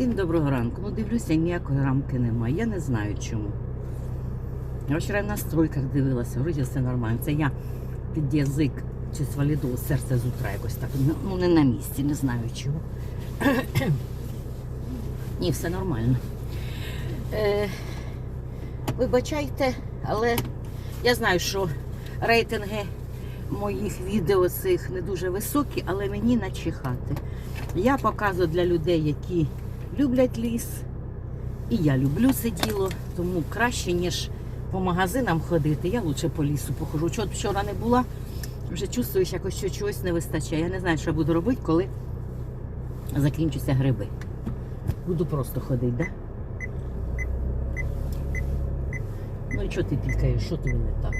Всім доброго ранку. Ну, дивлюся, ніякої рамки немає. Я не знаю чому. Я вчора на стройках дивилася, вроді все нормально. Це я під язик чи свалідол серце з утра якось так. Ну, Ну, не на місці, не знаю чого. Ні, все нормально. Е, вибачайте, але я знаю, що рейтинги моїх відео цих не дуже високі, але мені начихати. Я показую для людей, які люблять ліс. І я люблю це діло, тому краще, ніж по магазинам ходити, я лучше по лісу похожу. Чого вчора не була, вже чувствую, що якось що чогось не вистачає. Я не знаю, що я буду робити, коли закінчаться гриби. Буду просто ходити, да? Ну і чого ти пікаєш? Що тобі не так?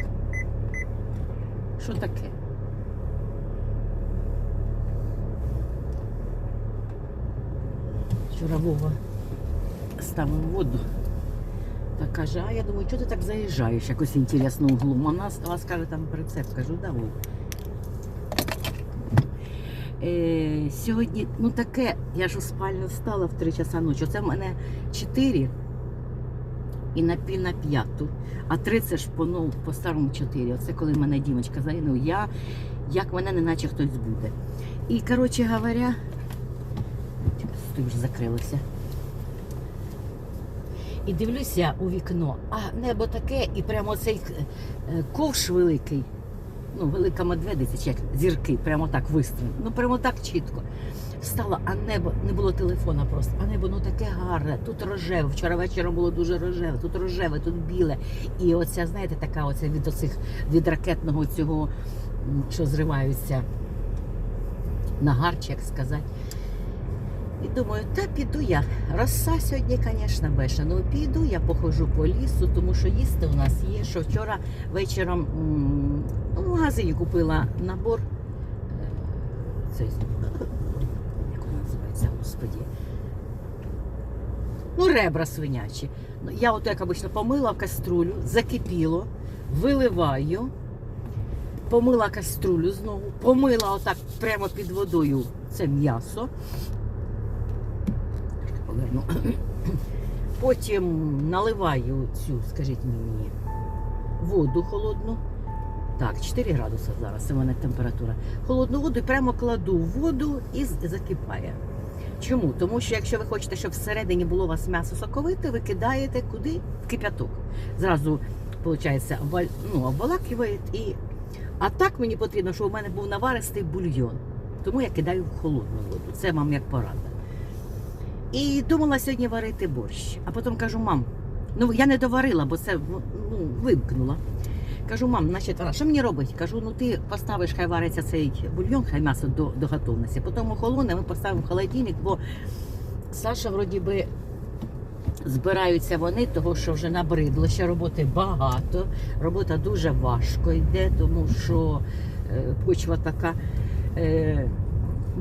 Що таке? Вчора Вова ставив воду. Та каже, а я думаю, чого ти так заїжджаєш якось інтересно углом. Вона стала, скаже, там прицеп. Кажу, да, Вов. Е, сьогодні, ну таке, я ж у спальню встала в 3 часа ночі. Це в мене 4 і на пів на п'яту. А 3 це ж по, ну, по старому 4. Оце коли мене дімочка загинула, я, як мене не наче хтось буде. І, коротше говоря, Ти вже закрилося. І дивлюся у вікно, а небо таке, і прямо цей е, ковш великий, ну, велика медведиця, чи як зірки, прямо так вистріл. Ну, прямо так чітко. Встала, а небо, не було телефона просто, а небо ну таке гарне, тут рожеве. Вчора вечором було дуже рожеве, тут рожеве, тут біле. І оця, знаєте, така оця від оцих від ракетного цього, що зриваються на гарч, як сказати. І думаю, та піду я. Роса сьогодні, звісно, беша. Ну піду, я походжу по лісу, тому що їсти у нас є. Що вчора вечором в магазині купила набор. е, Цей, як воно називається, господі. Ну, ребра свинячі. Ну, Я от як обично помила в каструлю, закипіло, виливаю, помила каструлю знову, помила отак прямо під водою це м'ясо поверну. Потім наливаю цю, скажіть мені, воду холодну. Так, 4 градуси зараз, в мене температура. Холодну воду і прямо кладу в воду і закипає. Чому? Тому що якщо ви хочете, щоб всередині було у вас м'ясо соковите, ви кидаєте куди? В кип'яток. Зразу, виходить, ну, обволакує і. А так мені потрібно, щоб у мене був наваристий бульйон. Тому я кидаю в холодну воду. Це вам як порада. І думала сьогодні варити борщ. А потім кажу, мам, ну я не доварила, бо це ну, вимкнула. Кажу, мам, значить, що мені робити? Кажу, ну ти поставиш, хай вариться цей бульйон, хай м'ясо до, до готовності. Потім охолоне, ми поставимо в холодильник, бо Саша, вроді би, збираються вони, того що вже набридло. Ще роботи багато. Робота дуже важко йде, тому що е, почва така. Е,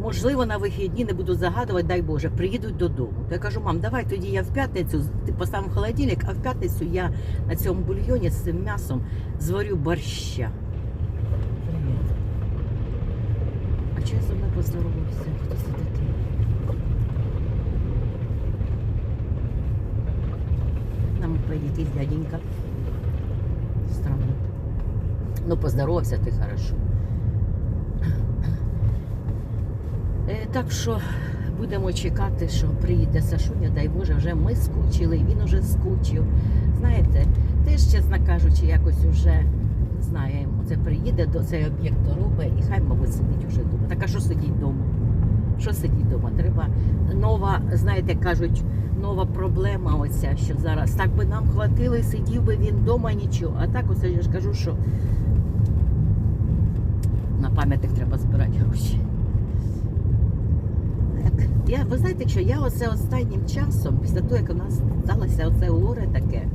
Можливо, на вихідні не буду загадувати, дай Боже, приїдуть додому. То я кажу, мам, давай тоді я в п'ятницю ти поставимо в холодильник, а в п'ятницю я на цьому бульйоні з цим м'ясом зварю борща. А чого я зі мною поздоровався? Хто це такий? На мопеді дяденька. Странно. Ну, поздоровався ти хорошо. Е, Так що будемо чекати, що приїде Сашуня, дай Боже, вже ми скучили, він уже скучив. Знаєте, теж, чесно кажучи, якось не знаю, це приїде до цей об'єкт доробить і хай, мабуть, сидить уже вдома. Так а що сидіть вдома? Що сидіть вдома? Треба нова, знаєте, кажуть, нова проблема оця, що зараз так би нам хватило сидів би він вдома нічого. А так оце я ж кажу, що на пам'ятник треба збирати гроші. Я, ви знаєте, що я оце останнім часом, після того, як у нас сталося оце горе таке,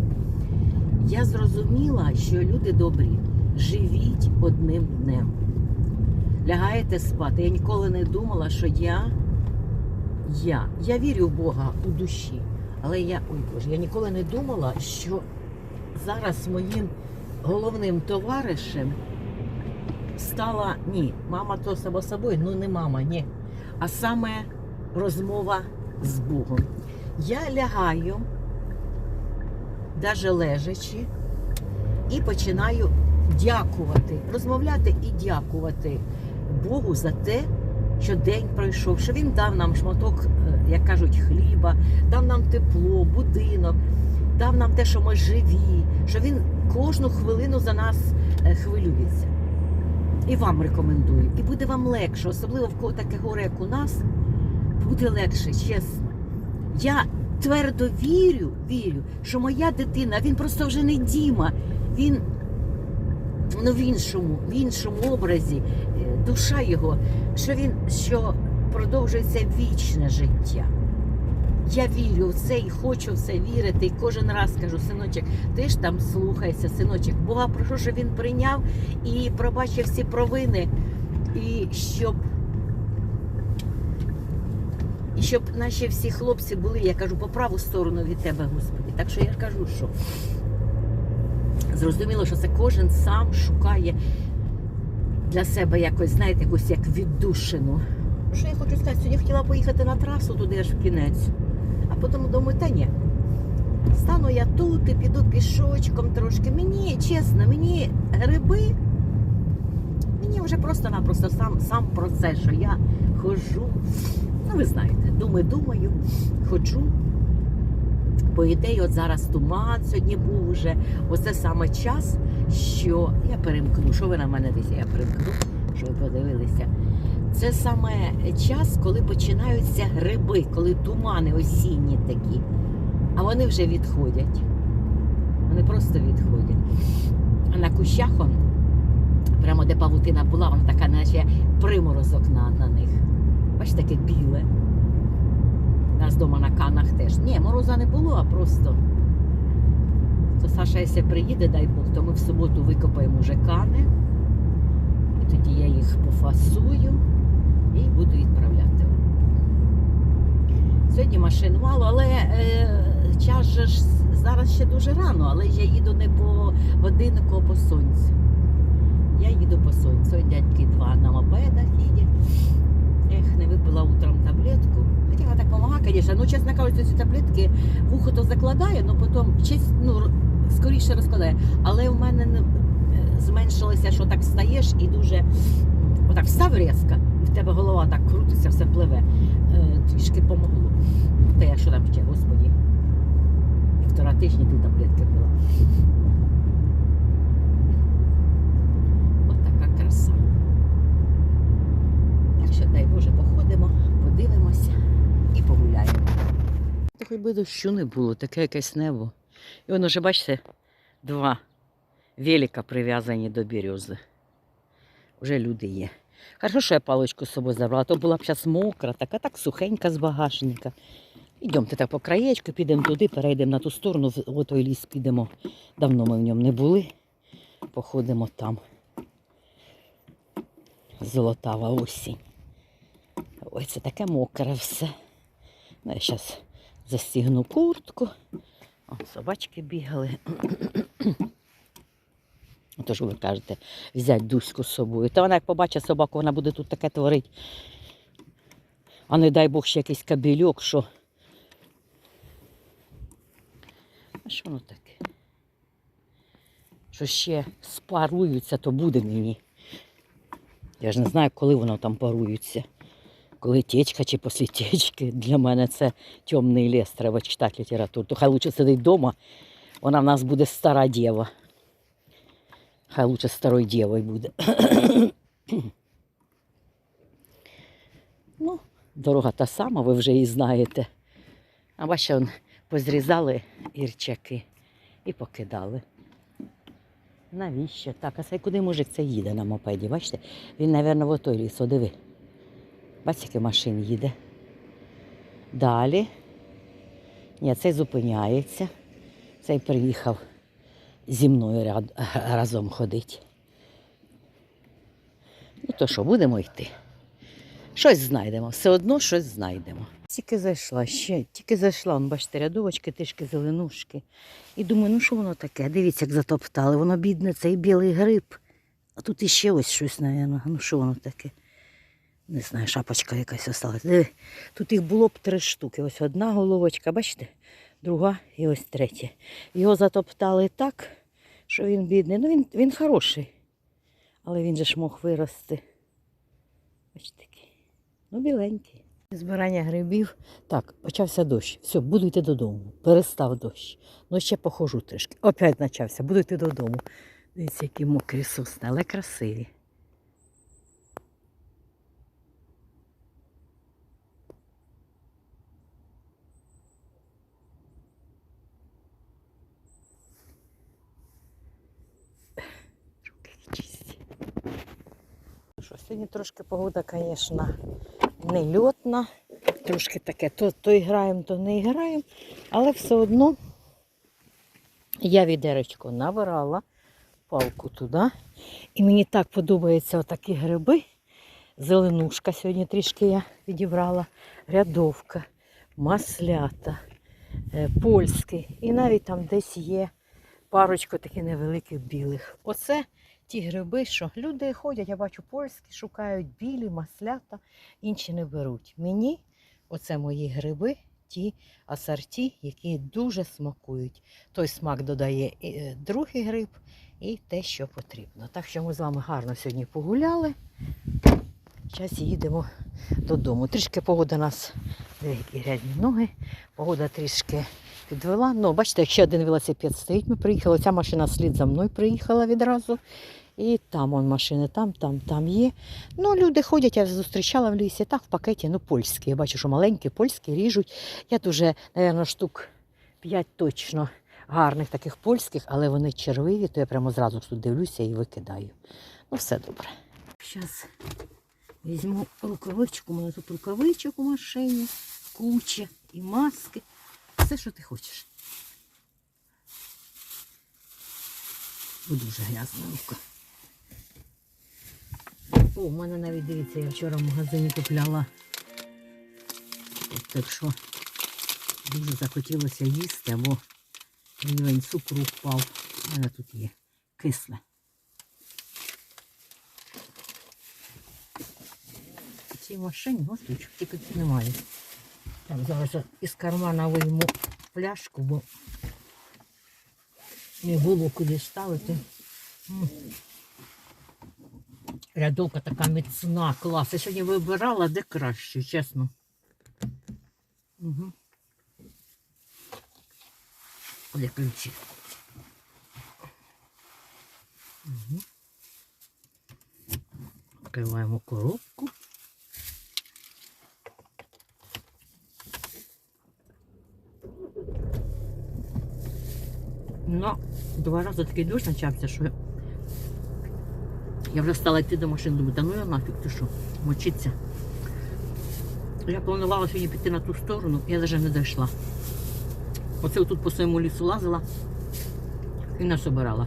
я зрозуміла, що люди добрі, живіть одним днем. Лягаєте спати. Я ніколи не думала, що я, я, я вірю в Бога у душі, але я, ой Боже, я ніколи не думала, що зараз моїм головним товаришем стала ні, мама то само собою, ну не мама, ні. А саме розмова з Богом. Я лягаю, навіть лежачи, і починаю дякувати, розмовляти і дякувати Богу за те, що день пройшов, що він дав нам шматок, е, як кажуть, хліба, дав нам тепло, будинок, дав нам те, що ми живі, що він кожну хвилину за нас е, хвилюється. І вам рекомендую. І буде вам легше, особливо в кого таке горе, як у нас, буде легше, чесно. Я твердо вірю, вірю, що моя дитина, він просто вже не Діма, він ну, в іншому, в іншому образі, е, душа його, що він що продовжується вічне життя. Я вірю в це і хочу в це вірити. І кожен раз кажу, синочок, ти ж там слухайся, синочок. Бога прошу, щоб він прийняв і пробачив всі провини, і щоб, щоб наші всі хлопці були, я кажу, по праву сторону від тебе, Господи. Так що я кажу, що зрозуміло, що це кожен сам шукає для себе якось, знаєте, якусь як віддушину. Що я хочу сказати? Сьогодні хотіла поїхати на трасу туди аж в кінець, а потім думаю, та ні. Стану я тут і піду пішочком трошки. Мені, чесно, мені гриби, мені вже просто-напросто сам, сам процес, що я ходжу. Ну, ви знаєте, думаю, думаю, ходжу. По ідеї, от зараз туман сьогодні був уже. Оце саме час, що я перемкну. Що ви на мене дивіться? Я перемкну, що ви подивилися. Це саме час, коли починаються гриби, коли тумани осінні такі. А вони вже відходять. Вони просто відходять. А на кущах он, прямо де павутина була, вона така, наче приморозок на, на них. Бачите, таке біле. Нас вдома на канах теж. Ні, мороза не було, а просто. То Саша, якщо приїде, дай Бог, то ми в суботу викопаємо вже кани. І тоді я їх пофасую і буду відправляти. Сьогодні машин мало, але е, час же ж зараз ще дуже рано, але я їду не по годиннику, а по сонцю. Я їду по сонцю. Дядьки два на мопедах їде. Ех, не випила утром таблетку. Хоча так звісно. Ну, чесно кажучи, ці таблетки вухо то закладає, але потім честь, ну, скоріше розкладає. Але в мене не, е, зменшилося, що так встаєш і дуже отак встав різко, і в тебе голова так крутиться, все пливе. Е, трішки помогло. Та я що там ще, господі. Півтора тижні ти таблетки пила. От така краса. Так що, дай Боже, походимо, подивимося і погуляємо. Хоч би дощу не було, таке якесь небо. І воно вже, бачите, два велика прив'язані до берези. Вже люди є. Хорошо, що я паличку з собою забрала, то була б зараз мокра, така так сухенька з багажника. Йдемте так по краєчку, підемо туди, перейдемо на ту сторону, в той ліс підемо. Давно ми в ньому не були. Походимо там. Золотава осінь. Ой, це таке мокре все. Ну, я зараз застігну куртку. О, собачки бігали. Тож ви кажете, взяти Дуську з собою. Та вона як побачить собаку, вона буде тут таке творити. А не дай Бог ще якийсь кабельок, що. А що воно таке? Що ще спаруються, то буде мені. Я ж не знаю, коли воно там парується. Коли течка чи після течки. Для мене це темний ліс, треба читати літературу. То хай лучше сидить вдома, вона в нас буде стара дєва. Хай лучше старою дівою буде. ну, дорога та сама, ви вже її знаєте. А бачите, позрізали ірчаки і покидали. Навіщо? Так, а це куди мужик це їде на мопеді? Бачите? Він, мабуть, в отой ліс, диви. Бачите, машин їде. Далі. Ні, цей зупиняється. Цей приїхав зі мною разом ходить. Ну то що, будемо йти? Щось знайдемо, все одно щось знайдемо. Тільки зайшла, ще, тільки зайшла, он, бачите, рядовочки, тишки, зеленушки. І думаю, ну що воно таке? Дивіться, як затоптали. Воно бідне, цей білий гриб. А тут іще ось щось, мабуть. Ну що воно таке? Не знаю, шапочка якась осталась. Диви, Тут їх було б три штуки. Ось одна головочка, бачите? Друга і ось третя. Його затоптали так, що він бідний. Ну він, він хороший. Але він же ж мог вирости. Ось. Ну, біленький. Збирання грибів. Так, почався дощ. Все, буду йти додому. Перестав дощ. Ну, ще похожу трішки. Опять почався, буду йти додому. Дивіться, які мокрі сосни, але красиві. Сьогодні трошки погода, звісно, не льотна. Трошки таке, то, то граємо, то не граємо. Але все одно я відеречко набирала палку туди. І мені так подобаються отакі гриби. Зеленушка сьогодні трішки я відібрала, рядовка, маслята, е, польський. І навіть там десь є парочку таких невеликих білих. Оце ті гриби, що люди ходять, я бачу польські, шукають білі, маслята, інші не беруть. Мені оце мої гриби, ті асорті, які дуже смакують. Той смак додає і, е, другий гриб і те, що потрібно. Так що ми з вами гарно сьогодні погуляли. Зараз їдемо додому. Трішки погода нас деякі рядні ноги. Погода трішки підвела. Ну, бачите, якщо один велосипед стоїть, ми приїхали. Ця машина слід за мною приїхала відразу. І там он машини, там, там, там є. Ну, люди ходять, я зустрічала в лісі, так в пакеті, ну, польські. Я бачу, що маленькі, польські ріжуть. Я дуже, мабуть, штук 5 точно гарних таких польських, але вони червиві, то я прямо зразу тут дивлюся і викидаю. Ну, все добре. Зараз візьму рукавичку, у мене тут рукавичок у машині, куча і маски. Все, що ти хочеш. Дуже грязна рука. О, у мене навіть дивіться, я вчора в магазині купляла. Так що дуже захотілося їсти, або рівень цукру впав. У мене тут є кисле. В цій машині гостючок тільки немає. Так, зараз із кармана вийму пляшку, бо не було куди ставити. Рядовка така міцна, клас. Я сьогодні вибирала, де краще, чесно. Угу. Де ключі. Угу. Відкриваємо коробку. Ну, два рази такий дощ почався, що я вже стала йти до машини, думаю, та ну я нафіг, ти що, мочиться. Я планувала сьогодні піти на ту сторону, я навіть не дійшла. Оце тут по своєму лісу лазила і не собирала.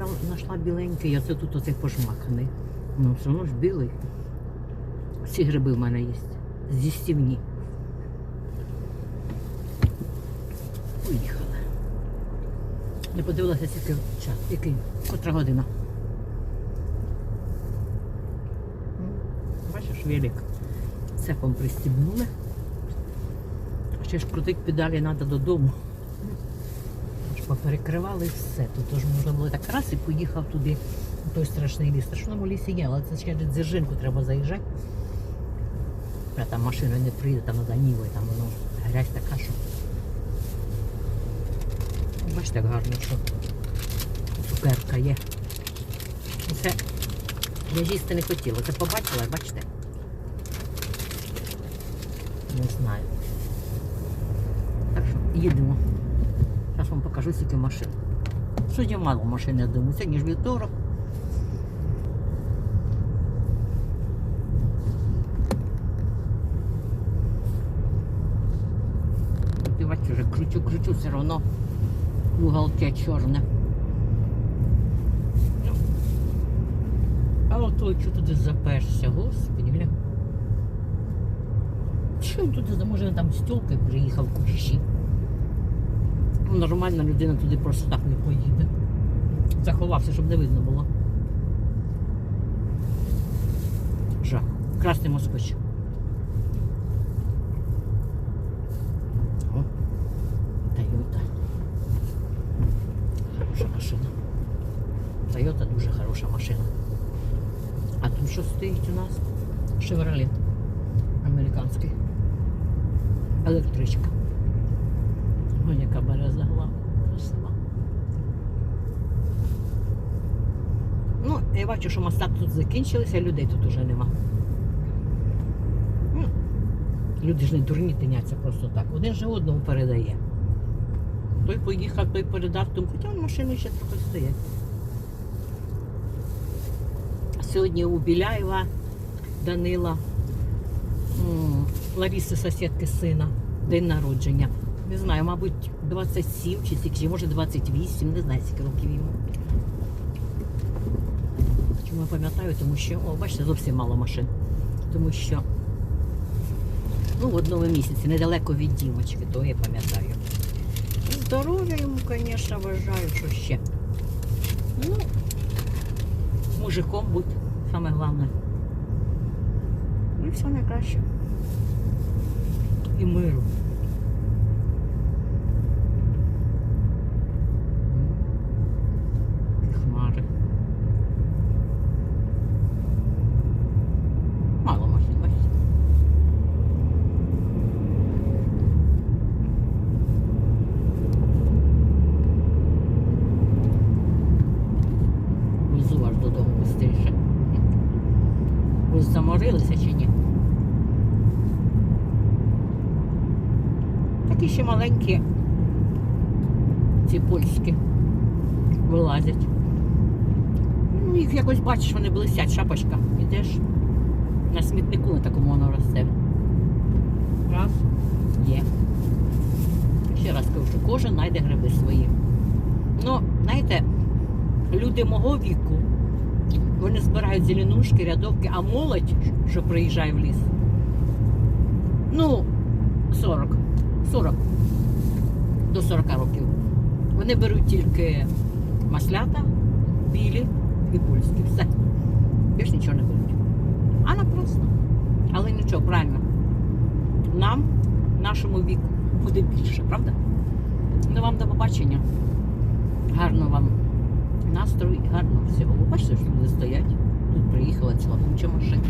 Там знайшла біленький, а це тут оцей пожмаканий. Ну, все одно ж білий. Ці гриби в мене є. Зі стівні. Не подивилася, який час, який, котра година. Бачиш, велик. Цепом пристібнули. Ще ж крутить педалі треба додому. Аж поперекривали все. Тут теж можна було так раз і поїхав туди, у той страшний ліс. Страшному лісі є, але це ще через дзержинку треба заїжджати. А там машина не приїде, там за нівою, там воно грязь така, що. Бачите, як гарно, що цукерка є. Це я їсти не хотіла. Це побачила, бачите? Не знаю. Так що їдемо. Зараз вам покажу скільки машин. Сьогодні мало машин, я думаю. Сьогодні ж вівторок. Бачиш, вже кручу, кручу, все одно уголки чорне. Ну, А ото що туди заперся, господи, гля. Він туди, може там з тілкою приїхав кущі. Ну, Нормальна людина туди просто так не поїде. Заховався, щоб не видно було. Жах. Красний москвич. О, Тойота. Хороша машина. Тойота дуже хороша машина. А тут що стоїть у нас? Шевролет. Американський. Електричка. Ой, яка береза глава. Красива. Ну, я бачу, що моста тут закінчилися, людей тут уже нема. Ну, люди ж не дурні тиняться просто так. Один же одному передає. Той поїхав, той передав, тому хоча машини ще трохи стоять. Сьогодні у Біляєва Данила Ларіси сусідки сина, день народження. Не знаю, мабуть, 27 чи скільки, може 28, не знаю, скільки років йому. Чому я пам'ятаю, тому що, о, бачите, зовсім мало машин. Тому що ну, в одному місяці, недалеко від дівочки, то я пам'ятаю. Здоров'я йому, звісно, вважаю, що ще. Ну, мужиком будь, саме головне. І все найкраще. І миру. І хмари. Мало машин, бачите. Везу аж додому швидше. Ви заморилися чи ні? Такі ще маленькі ці польські вилазять. Ну, їх якось бачиш, вони блистять, шапочка. Ідеш на смітнику на такому воно росте. Раз, є. Ще раз кажу, що кожен знайде гриби свої. Ну, знаєте, люди мого віку, вони збирають зеленушки, рядовки, а молодь, що приїжджає в ліс, ну, 40, 40 до 40 років. Вони беруть тільки маслята, білі і польські. Все. Більш нічого не беруть. А напрасно. Але нічого, правильно. Нам, нашому віку, буде більше, правда? Ну вам до побачення. Гарно вам настрою гарно всього. Ви бачите, що люди стоять. Тут приїхала ціла куча машин.